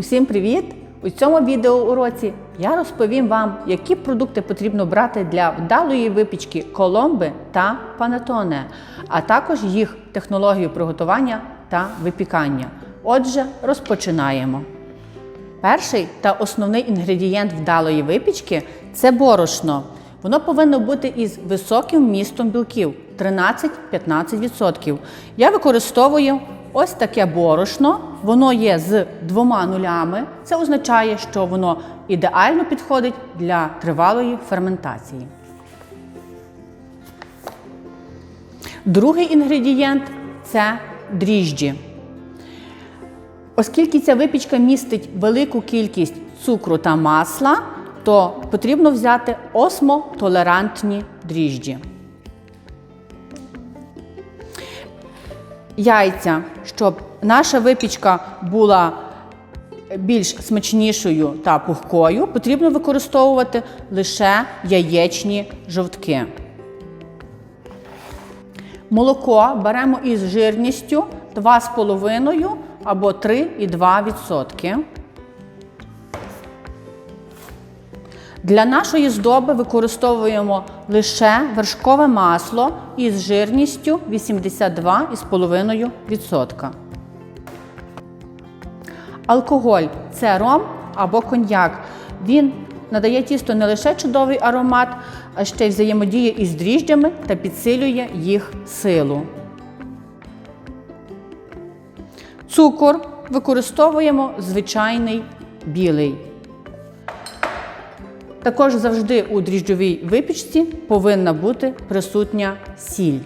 Усім привіт! У цьому відеоуроці я розповім вам, які продукти потрібно брати для вдалої випічки коломби та панетоне, а також їх технологію приготування та випікання. Отже, розпочинаємо. Перший та основний інгредієнт вдалої випічки це борошно. Воно повинно бути із високим вмістом білків 13-15%. Я використовую ось таке борошно. Воно є з двома нулями. Це означає, що воно ідеально підходить для тривалої ферментації. Другий інгредієнт це дріжджі. Оскільки ця випічка містить велику кількість цукру та масла, то потрібно взяти осмотолерантні дріжджі. Яйця, щоб наша випічка була більш смачнішою та пухкою, потрібно використовувати лише яєчні жовтки. Молоко беремо із жирністю 2,5 або 3,2%. Для нашої здоби використовуємо лише вершкове масло із жирністю 82,5%. Алкоголь це ром або коньяк. Він надає тісто не лише чудовий аромат, а ще й взаємодіє із дріжджами та підсилює їх силу. Цукор використовуємо звичайний білий. Також завжди у дріжджовій випічці повинна бути присутня сіль.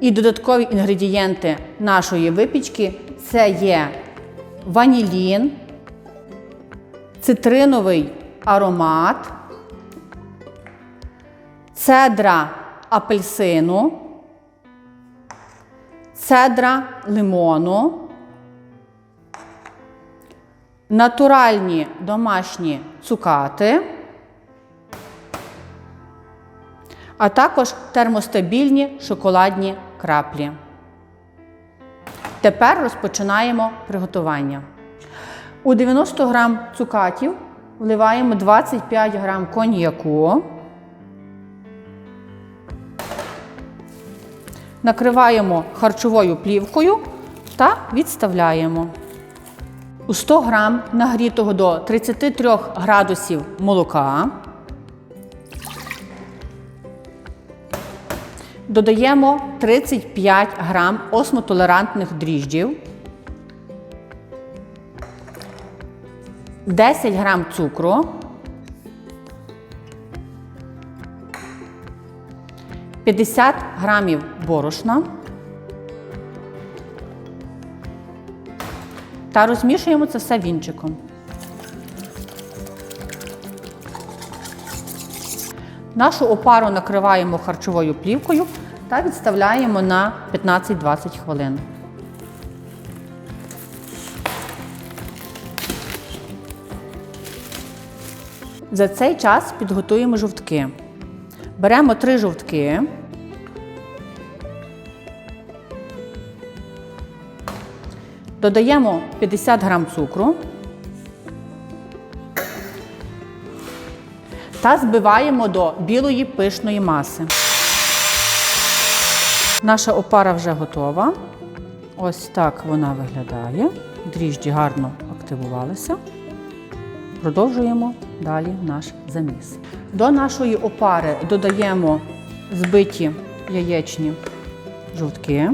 І додаткові інгредієнти нашої випічки це є ванілін, цитриновий аромат, цедра апельсину, цедра лимону, натуральні домашні цукати, а також термостабільні шоколадні краплі. Тепер розпочинаємо приготування. У 90 грам цукатів вливаємо 25 грам коньяку. Накриваємо харчовою плівкою та відставляємо. У 100 грам нагрітого до 33 градусів молока додаємо 35 грам осмотолерантних дріжджів, 10 грам цукру, 50 грамів борошна. Та розмішуємо це все вінчиком. Нашу опару накриваємо харчовою плівкою та відставляємо на 15-20 хвилин. За цей час підготуємо жовтки. Беремо три жовтки. Додаємо 50 грам цукру та збиваємо до білої пишної маси. Наша опара вже готова. Ось так вона виглядає. Дріжджі гарно активувалися. Продовжуємо далі наш заміс. До нашої опари додаємо збиті яєчні жовтки.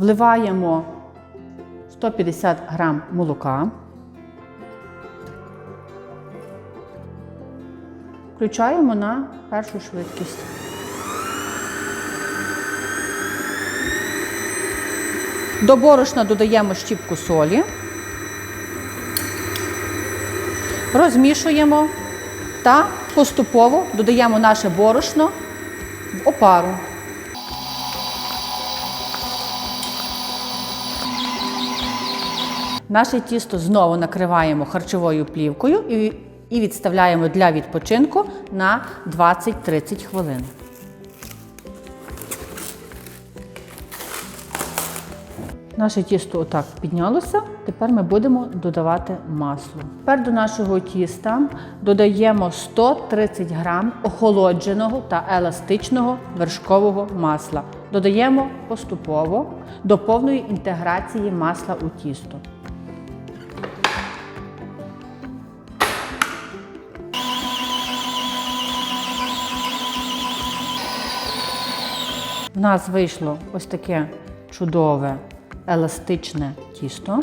Вливаємо 150 грам молока. Включаємо на першу швидкість. До борошна додаємо щіпку солі, розмішуємо та поступово додаємо наше борошно в опару. Наше тісто знову накриваємо харчовою плівкою і, відставляємо для відпочинку на 20-30 хвилин. Наше тісто отак піднялося. Тепер ми будемо додавати масло. Тепер до нашого тіста додаємо 130 грам охолодженого та еластичного вершкового масла. Додаємо поступово до повної інтеграції масла у тісто. В нас вийшло ось таке чудове еластичне тісто.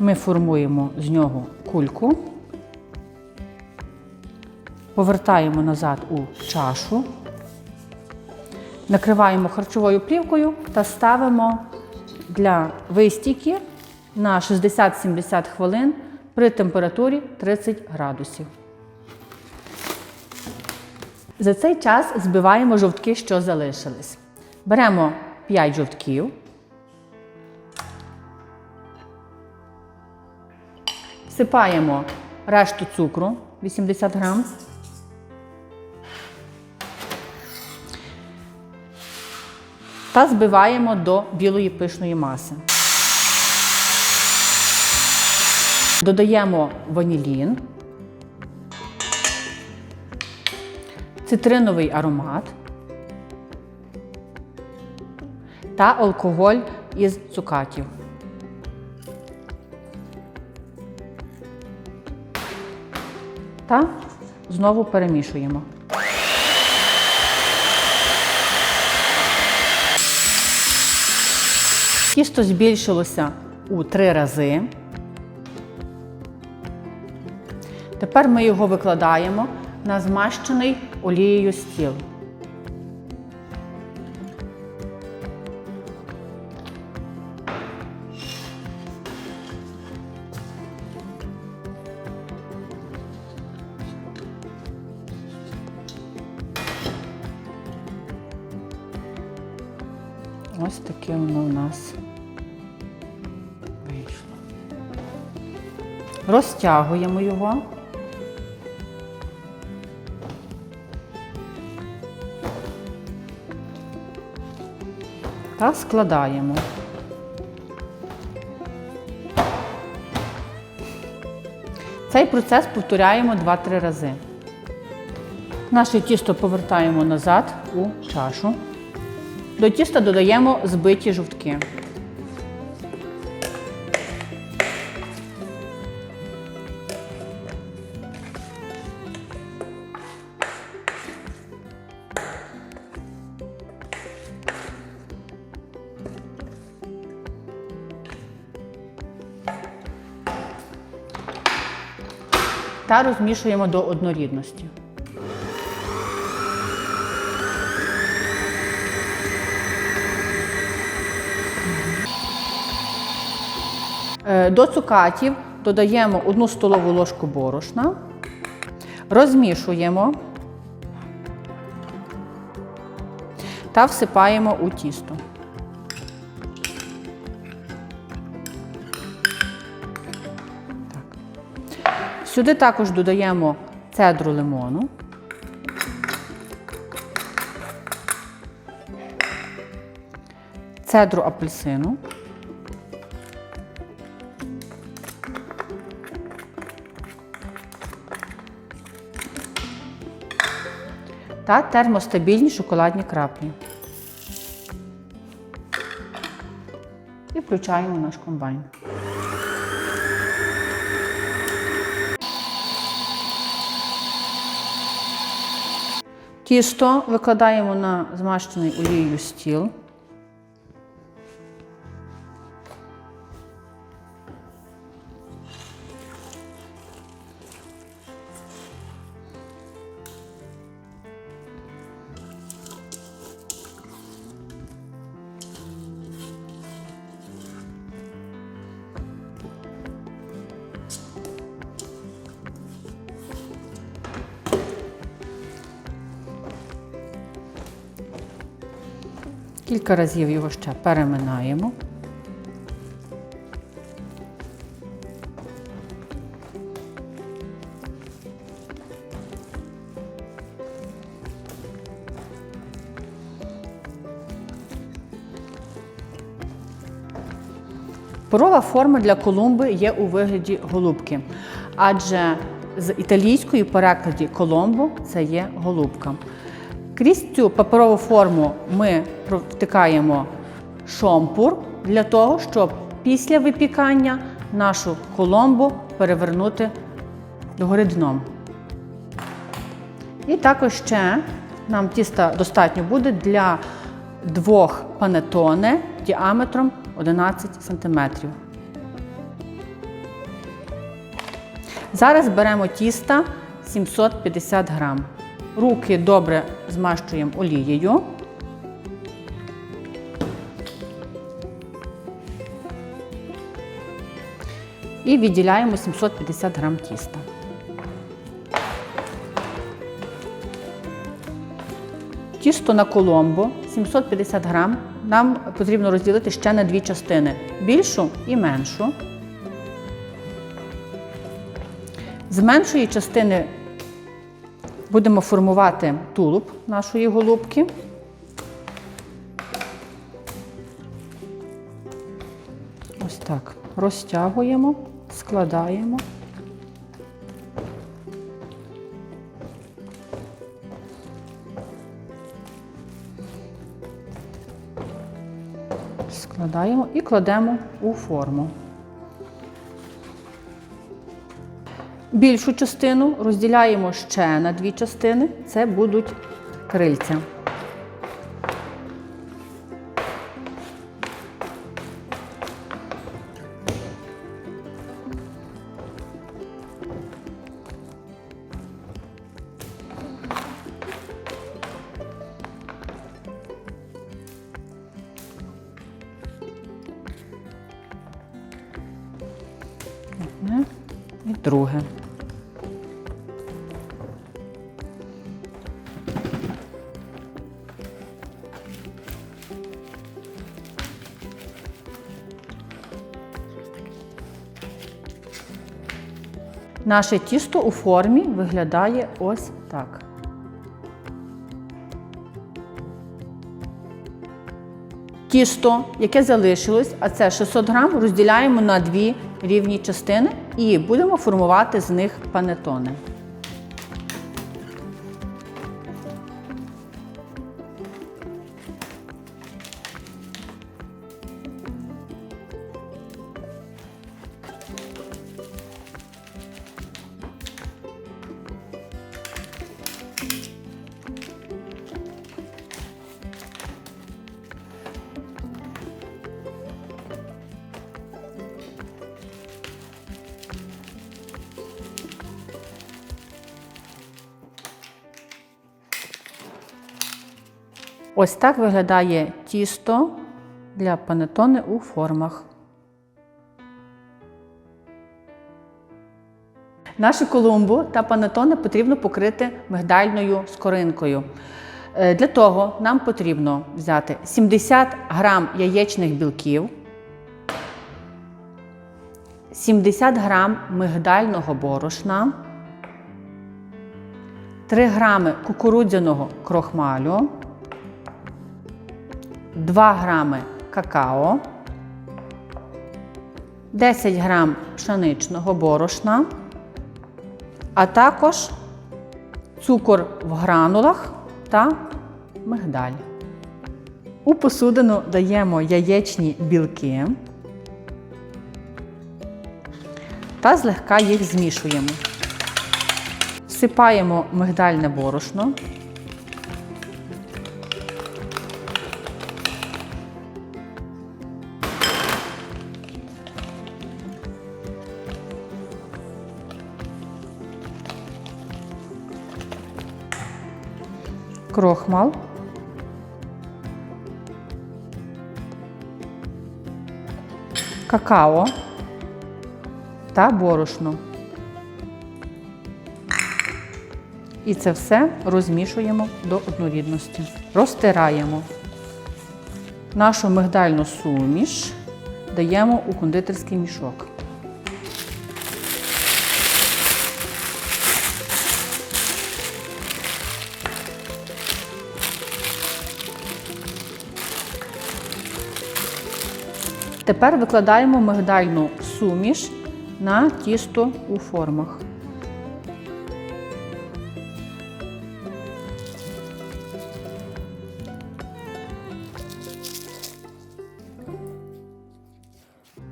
Ми формуємо з нього кульку, повертаємо назад у чашу, накриваємо харчовою плівкою та ставимо для вистійки на 60-70 хвилин при температурі 30 градусів. За цей час збиваємо жовтки, що залишились. Беремо 5 жовтків. Всипаємо решту цукру 80 грам. Та збиваємо до білої пишної маси. Додаємо ванілін, цитриновий аромат та алкоголь із цукатів. Та знову перемішуємо. Тісто збільшилося у три рази. Тепер ми його викладаємо на змащений олією стіл. Ось таке воно у нас вийшло. Розтягуємо його. Та складаємо. Цей процес повторяємо 2-3 рази. Наше тісто повертаємо назад у чашу. До тіста додаємо збиті жовтки. Та розмішуємо до однорідності. Е, До цукатів додаємо 1 столову ложку борошна, розмішуємо та всипаємо у тісто. Сюди також додаємо цедру лимону. Цедру апельсину. та термостабільні шоколадні краплі. І включаємо наш комбайн. Тісто викладаємо на змащений олією стіл. Кілька разів його ще переминаємо. Порова форма для колумби є у вигляді голубки, адже з італійської перекладі коломбо це є голубка. Крізь цю паперову форму ми провтикаємо шомпур для того, щоб після випікання нашу коломбу перевернути догори дном. І також ще нам тіста достатньо буде для двох панетоне діаметром 11 см. Зараз беремо тіста 750 грам. Руки добре змащуємо олією. І відділяємо 750 грам тіста. Тісто на коломбо 750 грам нам потрібно розділити ще на дві частини більшу і меншу. З меншої частини будемо формувати тулуб нашої голубки. Ось так. Розтягуємо, складаємо. Складаємо і кладемо у форму. Більшу частину розділяємо ще на дві частини. Це будуть крильця. Одне і друге. Наше тісто у формі виглядає ось так. Тісто, яке залишилось, а це 600 грам, розділяємо на дві рівні частини і будемо формувати з них панетони. Ось так виглядає тісто для панетони у формах. Нашу колумбу та панетони потрібно покрити мигдальною скоринкою. Е, Для того нам потрібно взяти 70 грам яєчних білків, 70 грам мигдального борошна, 3 грами кукурудзяного крохмалю, 2 грами какао, 10 грам пшеничного борошна, а також цукор в гранулах та мигдаль. У посудину даємо яєчні білки та злегка їх змішуємо. Всипаємо мигдальне борошно. Крохмал, какао та борошно. І це все розмішуємо до однорідності. Розтираємо. Нашу мигдальну суміш даємо у кондитерський мішок. Тепер викладаємо мигдальну суміш на тісто у формах.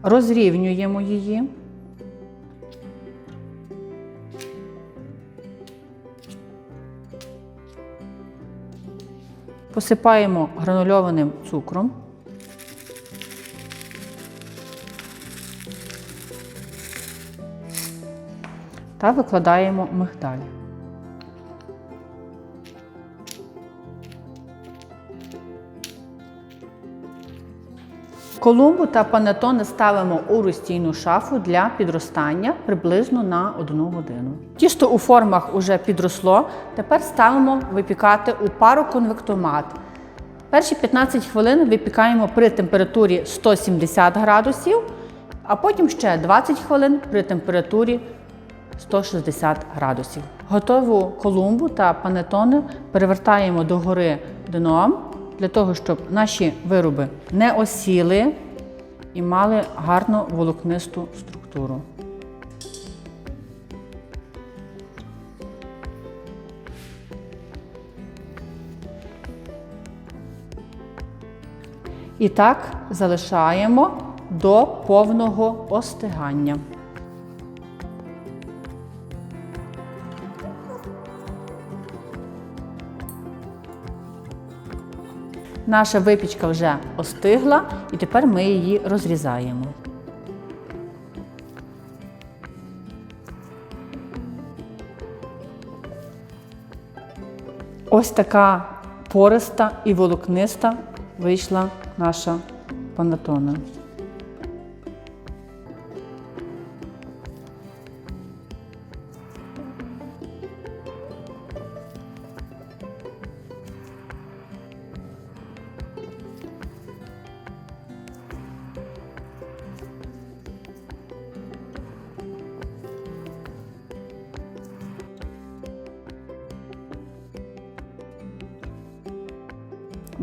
Розрівнюємо її. Посипаємо гранульованим цукром. Та викладаємо мигдаль. Колумбу та панетоне ставимо у розстійну шафу для підростання приблизно на 1 годину. Тісто у формах уже підросло. Тепер ставимо випікати у пароконвектомат. Перші 15 хвилин випікаємо при температурі 170 градусів, а потім ще 20 хвилин при температурі 160 градусів. Готову колумбу та панетоне перевертаємо догори дном для того, щоб наші вироби не осіли і мали гарну волокнисту структуру. І так залишаємо до повного остигання. Наша випічка вже остигла, і тепер ми її розрізаємо. Ось така пориста і волокниста вийшла наша панатона.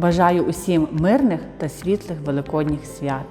Бажаю усім мирних та світлих великодніх свят.